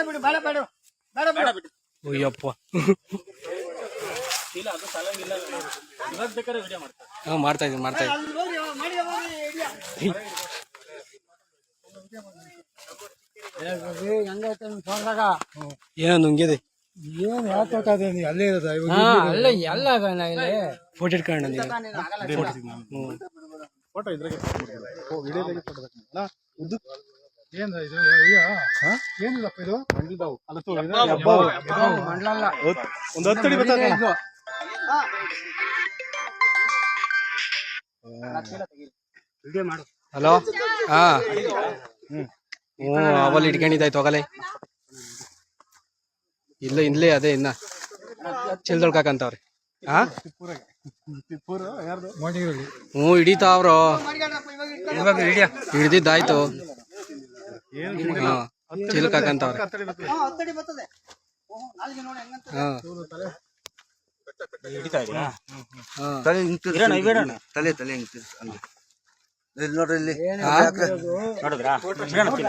ಬೇಡ ಬಿಡು ಬೇಡ ಬೇಡ ಬೇಡ. ಬೇಡ ಬಿಡು. ಅಯ್ಯಪ್ಪ. ಇಲ್ಲ ಅದು ಸಾಲಂಗಿಲ್ಲ ಇವಾಗ ಬೇಕಾದ್ರೆ ವಿಡಿಯೋ ಮಾಡ್ತಾರೆ ಹಾ ಮಾಡ್ತಾ ಇದೀನಿ ಮಾಡ್ತಾ ಅಲ್ಲಿ ಅವ ಮಾಡಿ ಹೋಗ್ರಿ ಹಿಡಿಯ. ಹೆಂಗೈತೆ ನಿಮ್ ಫೋನ್ದಾಗ ಏನೋ ನುಂಗಿದೆ? ಏನ್ ಹೇಳ್ತಾ ನೀ ಅಲ್ಲೇ ಇರೋದ? ಇವಾಗ ಹಾ ಅಲ್ಲ ಎಲ್ಲ ಅದನ್ನ ಇಲ್ಲಿ ಫೋಟೋ ಇಟ್ಕೊಂಡು ನೀನು ಫೋಟೋ ಇದ್ರಾಗೆ ಓ ವಿಡಿಯೋದಾಗೆ ಫೋಟೋ ಏನ್ ಇದು? ಇದೆಯಾ? ಏನಿಲ್ಲಪ್ಪ ಇದು? ಮಂಡ್ಲದಾವು. ಅಲ್ಲ ತೋ ಮಂಡ್ಲಲ್ಲ. ಒಂದು ಹತ್ತು ಅಡಿ ಬರ್ತದೆ. ಇದು. ಹಲೋ? ಹಾ. ಹ್ಞೂ ಅವಲ್ಲಿ ಇಟ್ಕೊಂಡಿದ್ದಾಯ್ತು ಹೋಗಲೇ. ಇಲ್ಲ ಇಲ್ಲೇ ಅದೇ ಇನ್ನ. ಚಿಲ್ದೊಳ್ಕಾಕಂತವ್ರೆ ಹಾ? ಹ್ಞೂ ಹಿಡಿತಾವ್ರು. ಹಿಡಿದಿದ್ದಾಯ್ತು. ಚಿಲ್ಕಾಕಂತವ್ರೆ ಹತ್ತಡಿ ಬರ್ತದೆ. ನಾಲ್ಗೆ ನೋಡಿ ಹೆಂಗಂತ ಹಾ. ಹಿಡಿತಾ ಇದೆಯಾ? ತಲೆ ತಲೆ ನೋಡ್ರಿ ಇಲ್ಲಿ. ನೋಡಿದ್ರಾ? ಇರೋಣ ಚೀಲ.